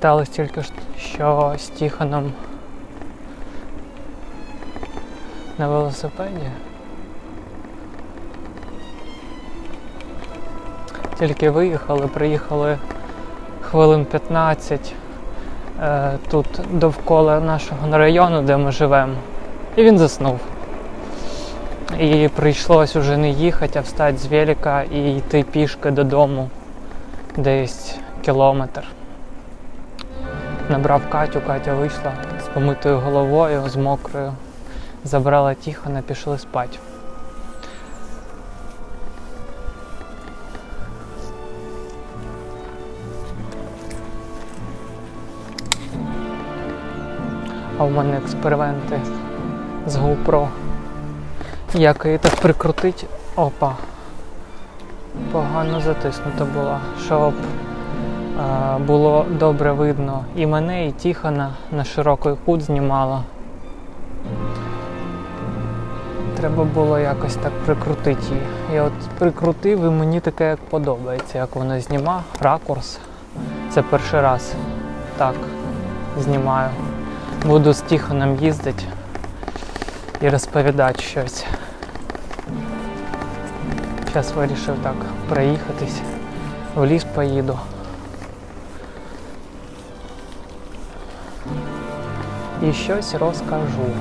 катались тільки що з Тіханом на велосипеді. Тільки виїхали, приїхали хвилин 15 е, тут довкола нашого району, де ми живемо. І він заснув. І прийшлось уже не їхати, а встати з велика і йти пішки додому десь кілометр. Набрав Катю, Катя вийшла з помитою головою, з мокрою. Забрала Тіхона, пішли спати. А в мене експерименти з GoPro. Як її так прикрутить. Опа. Погано затиснута була, щоб було добре видно і мене, і Тіхана на широкий кут знімала. Треба було якось так прикрутити її. Я от прикрутив і мені таке як подобається, як вона зніма, ракурс. Це перший раз так знімаю. Буду з Тіхоном їздити і розповідати щось. Зараз вирішив так проїхатись. В ліс поїду. І щось розкажу.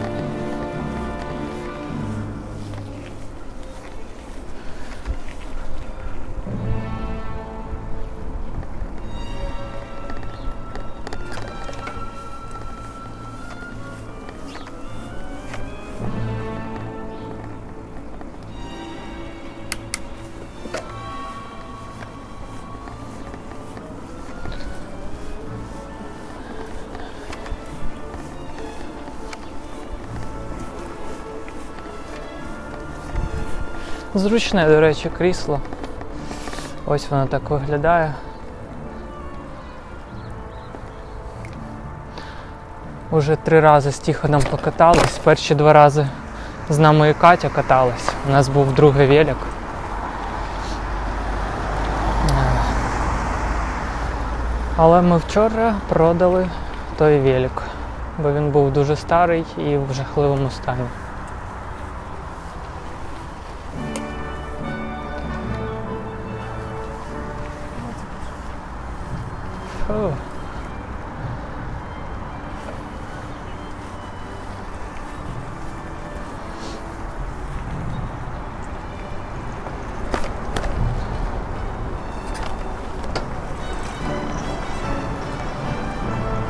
Зручне, до речі, крісло. Ось воно так виглядає. Уже три рази з Тіхоном покатались. Перші два рази з нами і Катя каталась. У нас був другий велик. Але ми вчора продали той велик, бо він був дуже старий і в жахливому стані.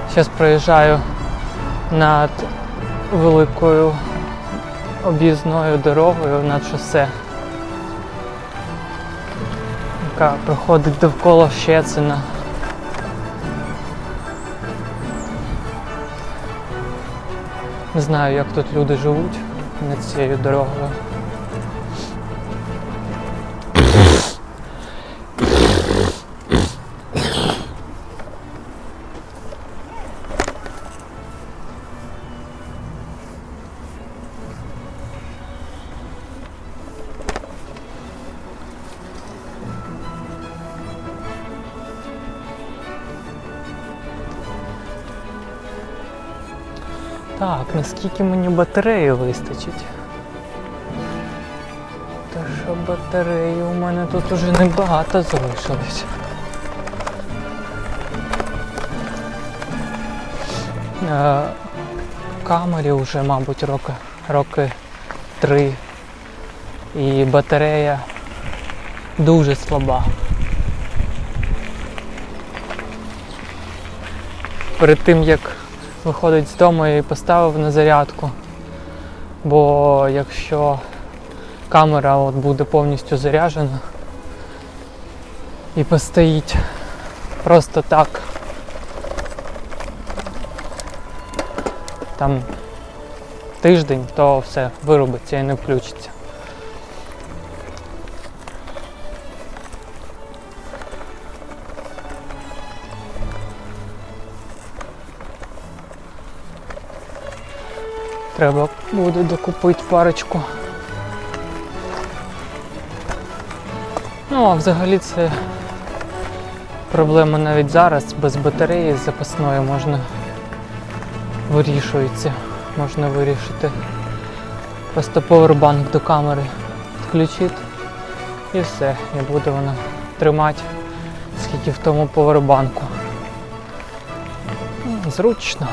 Зараз проїжджаю над великою об'їзною дорогою над шосе, яка проходить довкола Щецина. Не знаю, як тут люди живуть над цією дорогою. Наскільки мені батареї вистачить? Та що батареї у мене тут уже небагато залишилось. Е, камері вже, мабуть, роки, роки три. І батарея дуже слаба. Перед тим як виходить з дому і поставив на зарядку. Бо якщо камера от буде повністю заряджена і постоїть просто так, там тиждень, то все вирубиться і не включиться. Треба буде докупити парочку. Ну, а взагалі це Проблема навіть зараз без батареї запасної можна вирішується. Можна вирішити. Просто повербанк до камери включити і все. І буде вона тримати скільки в тому повербанку. Зручно,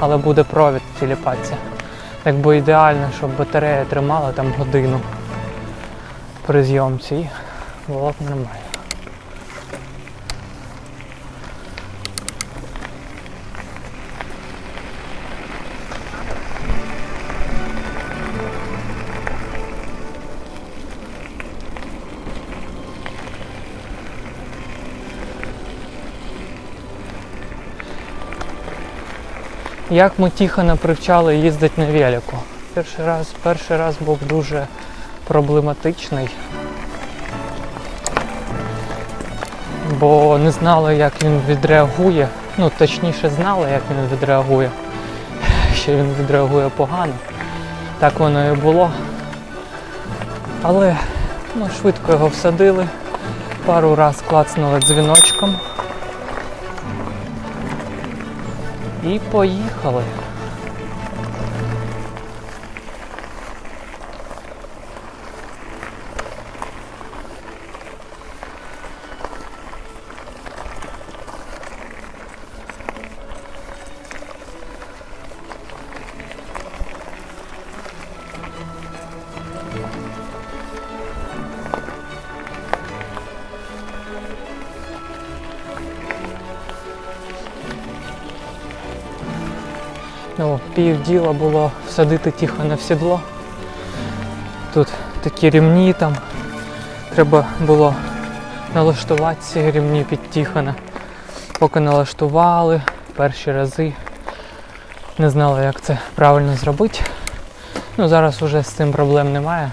але буде провід тіліпатися. Якби ідеально, щоб батарея тримала там годину при зйомці і було б нормально. Як ми Тіхана привчали їздити на велику? Перший раз, перший раз був дуже проблематичний, бо не знали, як він відреагує. Ну, точніше, знали, як він відреагує. Що він відреагує погано. Так воно і було. Але ну, швидко його всадили, пару раз клацнули дзвіночком. І поїхали. Ну, пів діла було садити тихо на сідло. Тут такі рівні там. Треба було налаштувати ці рівні під Тіхона. Поки налаштували перші рази. Не знали, як це правильно зробити. Ну, зараз вже з цим проблем немає.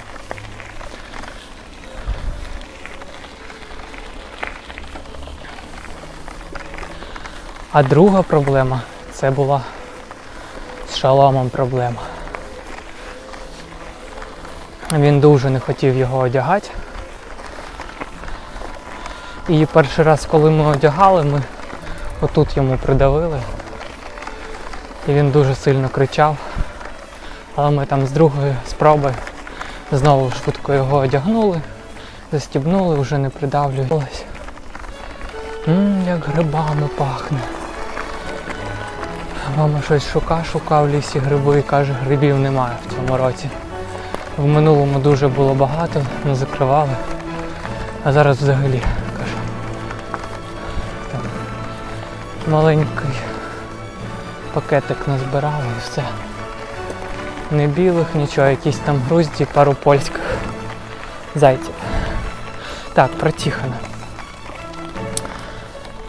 А друга проблема це була з шаломом проблема. Він дуже не хотів його одягати. І перший раз, коли ми одягали, ми отут йому придавили. І він дуже сильно кричав. Але ми там з другої спроби знову швидко його одягнули, застібнули, вже не придавлювалися. Ммм, як грибами пахне. Мама щось шука, шукав в лісі гриби і каже, грибів немає в цьому році. В минулому дуже було багато, не закривали. А зараз взагалі каже. Там маленький пакетик назбирали і все. Не білих, нічого, якісь там грузді, пару польських зайців. Так, про Тіхана.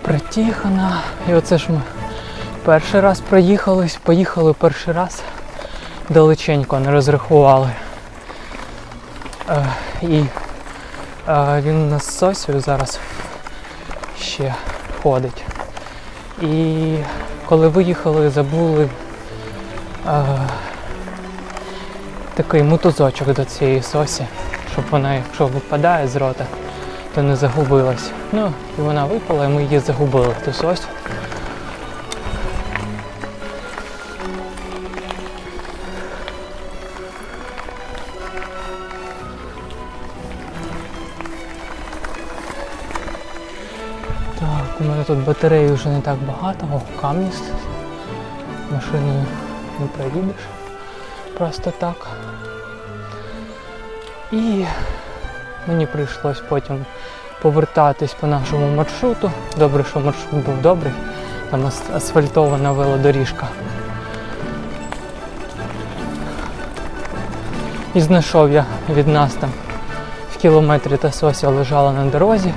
Про Тіхана. І оце ж ми перший раз проїхались, поїхали перший раз. Далеченько не розрахували. Е, і е, він на сосію зараз ще ходить. І коли виїхали, забули е, такий мотузочок до цієї сосі, щоб вона, якщо випадає з рота, то не загубилась. Ну, і вона випала, і ми її загубили, ту сось. Батареї вже не так багато, о, камні. Машиною не проїдеш просто так. І мені прийшлось потім повертатись по нашому маршруту. Добре, що маршрут був добрий. Там асфальтована велодоріжка. І знайшов я від нас там в кілометрі та сося лежала на дорозі.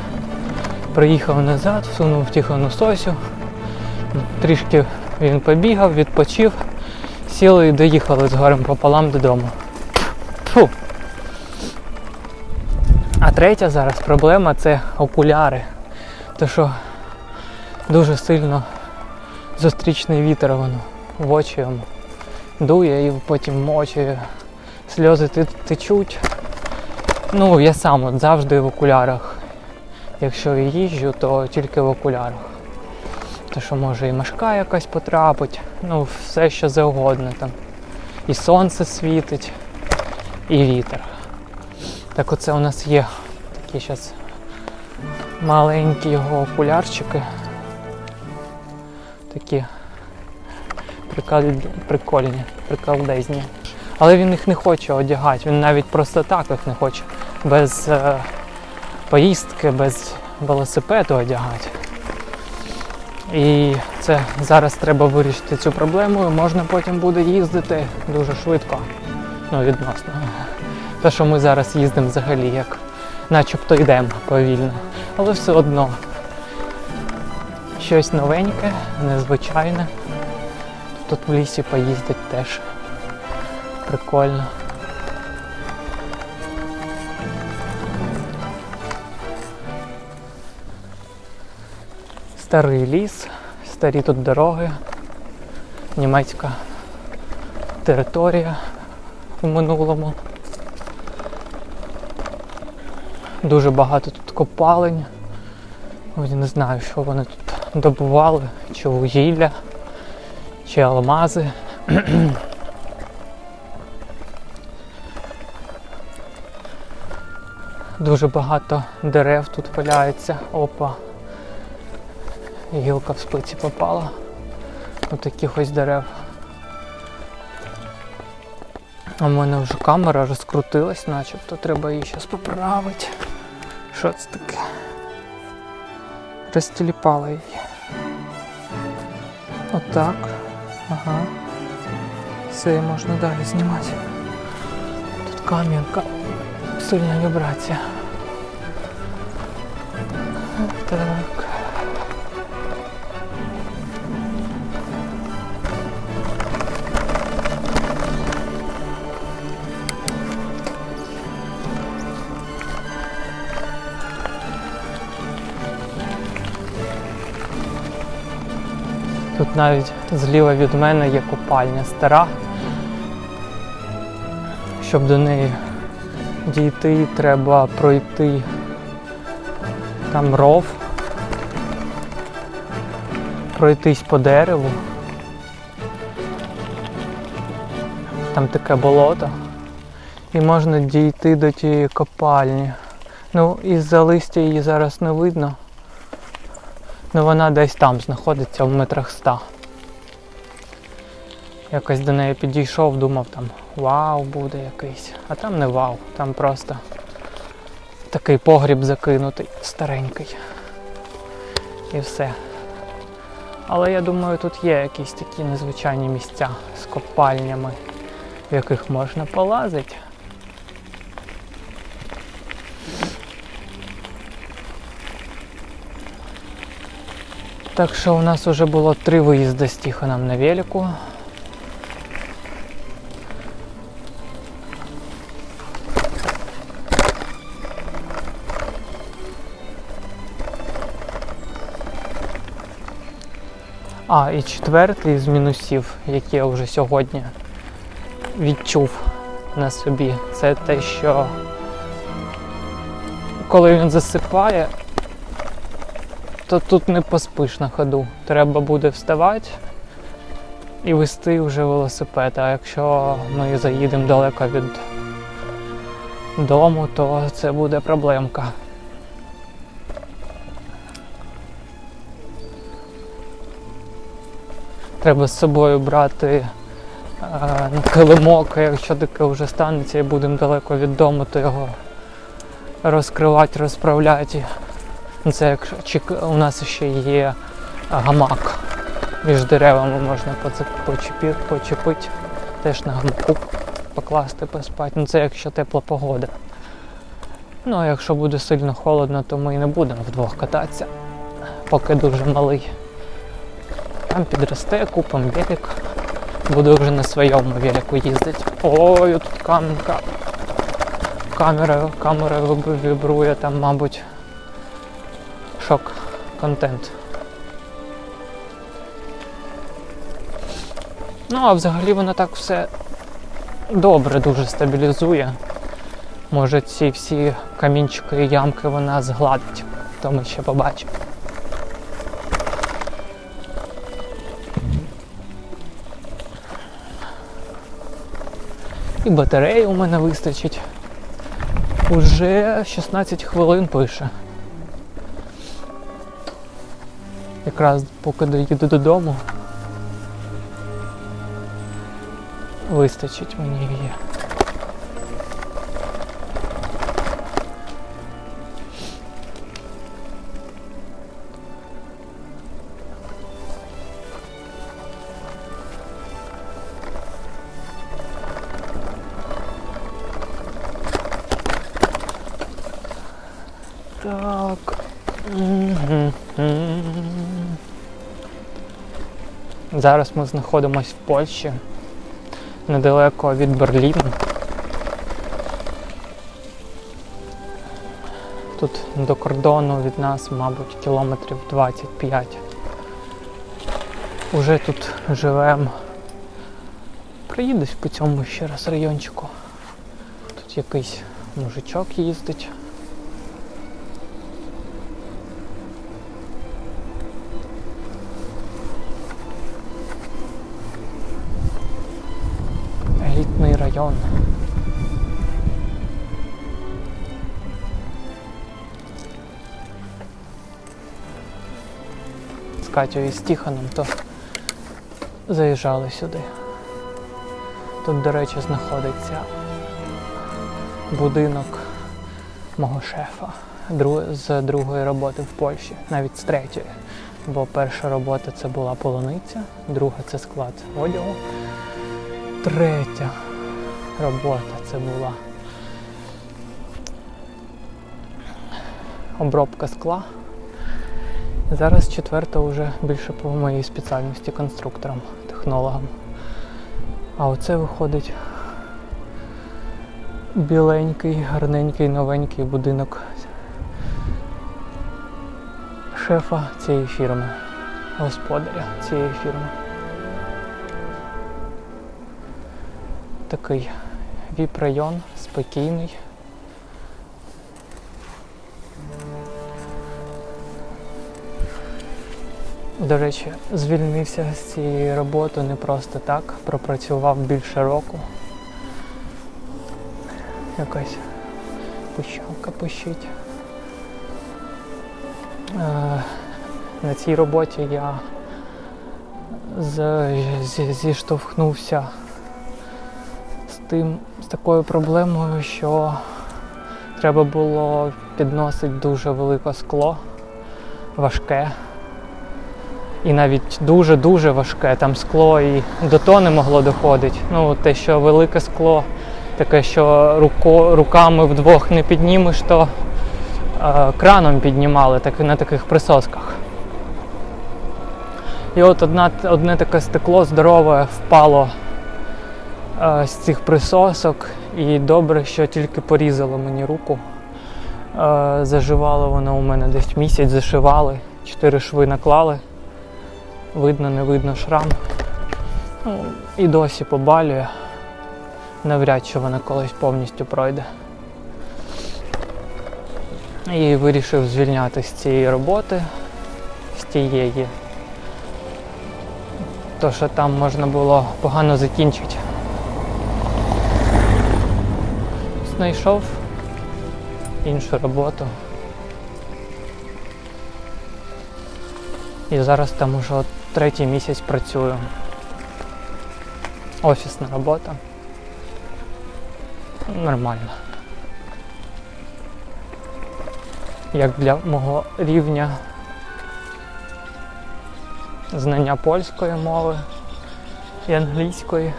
Приїхав назад, всунув в тихону сосю. Трішки він побігав, відпочив, сіли і доїхали з горем пополам додому. Фу. А третя зараз проблема це окуляри. То що дуже сильно зустрічний вітер воно в очі йому дує і потім очі сльози течуть. Ну, я сам от завжди в окулярах. Якщо їжджу, то тільки в окулярах. То що може і мешка якась потрапить, ну все що завгодно там. І сонце світить, і вітер. Так оце у нас є такі зараз маленькі його окулярчики. Такі прикольні, приколдезні. Але він їх не хоче одягати, він навіть просто так їх не хоче. Без е, поїздки, без велосипеду одягати. І це зараз треба вирішити цю проблему. Можна потім буде їздити дуже швидко. Ну, відносно. Те, що ми зараз їздимо взагалі, як начебто йдемо повільно. Але все одно щось новеньке, незвичайне. Тут в лісі поїздить теж прикольно. Старий ліс, старі тут дороги, німецька територія в минулому. Дуже багато тут копалень. Ось не знаю, що вони тут добували, чи вугілля, чи алмази. Дуже багато дерев тут валяється. Опа. Гілка в спиці попала. Таких ось дерев. А в мене вже камера розкрутилась, начебто треба її зараз поправити. Що це таке? Розтіліпала її. Отак. Ага. Все, можна далі знімати. Тут кам'янка. Сильна вібрація. Так. Навіть зліва від мене є купальня стара. Щоб до неї дійти, треба пройти там ров, пройтись по дереву. Там таке болото. І можна дійти до тієї копальні. Ну, із-за листя її зараз не видно. Ну вона десь там знаходиться в метрах ста. Якось до неї підійшов, думав там вау буде якийсь. А там не вау, там просто такий погріб закинутий, старенький. І все. Але я думаю, тут є якісь такі незвичайні місця з копальнями, в яких можна полазити. Так що у нас вже було три виїзди з Тихоном на велику. А, і четвертий з мінусів, який я вже сьогодні відчув на собі, це те, що коли він засипає, то тут не поспиш на ходу. Треба буде вставати і вести вже велосипед. А якщо ми заїдемо далеко від дому, то це буде проблемка. Треба з собою брати е, килимок, якщо таке вже станеться і будемо далеко від дому, то його розкривати, розправляти. Це як у нас ще є гамак. Між деревами можна почепити, теж на гамаку покласти, поспати. Ну це якщо тепла погода. Ну а якщо буде сильно холодно, то ми і не будемо вдвох кататися, поки дуже малий. Там підросте, купом велик. Буду вже на своєму велику їздити. Ой, тут камера. Камера, камера вібрує там, мабуть. Контент. Ну, а взагалі воно так все добре дуже стабілізує. Може ці всі камінчики і ямки вона згладить. то ми ще побачимо. І батареї у мене вистачить. Уже 16 хвилин пише. Якраз поки доїду додому. Вистачить мені її. Зараз ми знаходимося в Польщі, недалеко від Берліну. Тут до кордону від нас, мабуть, кілометрів 25. Уже тут живемо. Приїдусь по цьому ще раз райончику. Тут якийсь мужичок їздить. З Катю і з Тіханом то заїжджали сюди. Тут, до речі, знаходиться будинок мого шефа з другої роботи в Польщі, навіть з третьої. Бо перша робота це була полуниця, друга це склад одягу. Третя робота це була обробка скла. Зараз четверта вже більше по моїй спеціальності конструктором, технологом. А оце виходить біленький, гарненький, новенький будинок шефа цієї фірми, господаря цієї фірми. Такий віп-район, спокійний. До речі, звільнився з цієї роботи не просто так, пропрацював більше року. Якась пущалка пищить. Е, На цій роботі я зіштовхнувся з тим, з такою проблемою, що треба було підносити дуже велике скло, важке. І навіть дуже-дуже важке. Там скло і до тони могло доходити. Ну, те, що велике скло, таке, що руко, руками вдвох не піднімеш, то е, краном піднімали так, на таких присосках. І от одна, одне таке стекло здорове впало е, з цих присосок, і добре, що тільки порізало мені руку. Е, заживало воно у мене десь місяць, зашивали, чотири шви наклали. Видно, не видно шрам. Ну, і досі побалює. Навряд чи вона колись повністю пройде. І вирішив звільнятися з цієї роботи, з тієї. То, що там можна було погано закінчити. Знайшов іншу роботу. І зараз там уже третій місяць працюю. Офісна робота. Нормально. Як для мого рівня знання польської мови і англійської.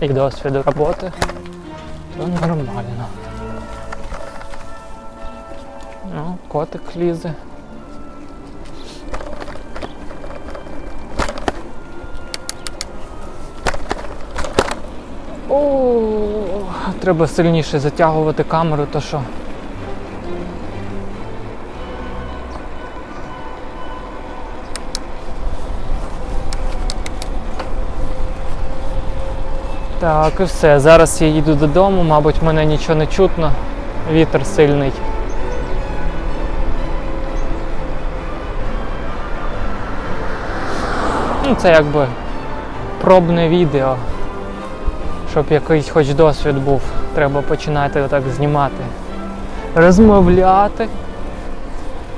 І досвіду роботи, то нормально. Ну, котик лізе. О, треба сильніше затягувати камеру, то що. Так, і все. Зараз я їду додому, мабуть, мене нічого не чутно. Вітер сильний. Ну, це якби пробне відео. Щоб якийсь хоч досвід був. Треба починати отак знімати. Розмовляти,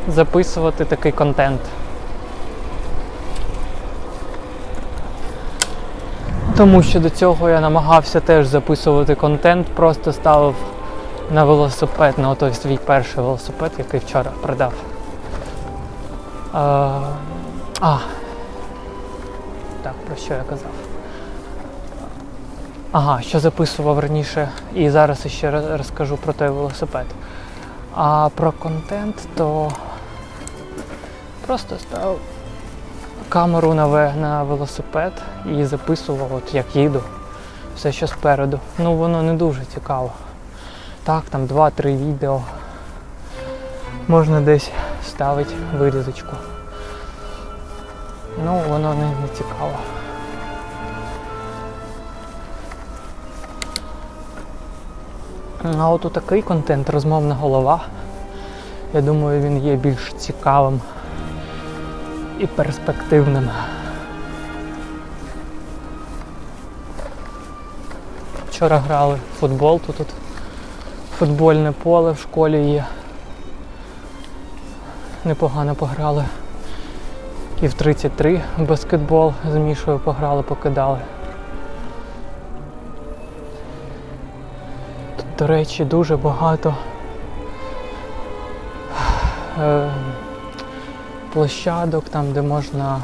записувати такий контент. Тому що до цього я намагався теж записувати контент, просто ставив на велосипед, на той свій перший велосипед, який вчора продав. А, а. Так, про що я казав? Ага, що записував раніше і зараз ще розкажу про той велосипед. А про контент, то просто ставив камеру на велосипед і записував, от як їду, все що спереду. Ну воно не дуже цікаво. Так, там 2-3 відео. Можна десь ставити вирізочку. Ну, воно не, не цікаво. А от у такий контент розмовна голова. Я думаю, він є більш цікавим і перспективним. Вчора грали в футбол, тут, тут футбольне поле в школі є. Непогано пограли. І в 33 баскетбол з Мішою пограли, покидали. Тут, до речі, дуже багато е, площадок, там, де можна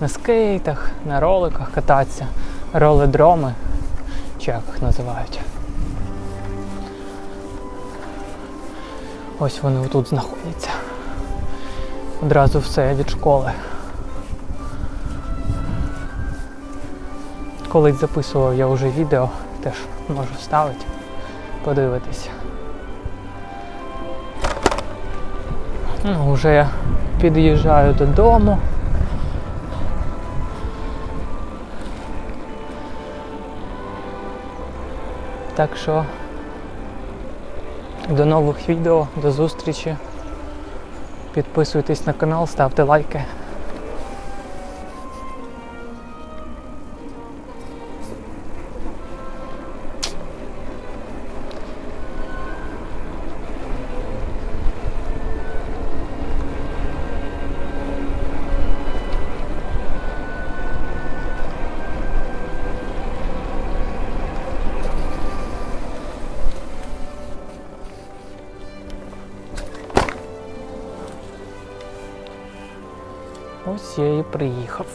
на скейтах, на роликах кататися, роледроми, чи як їх називають. Ось вони тут знаходяться. Одразу все від школи. Колись записував я вже відео, теж можу ставити, подивитися. Ну, вже я під'їжджаю додому. Так що до нових відео, до зустрічі. Підписуйтесь на канал, ставте лайки. Приїхав.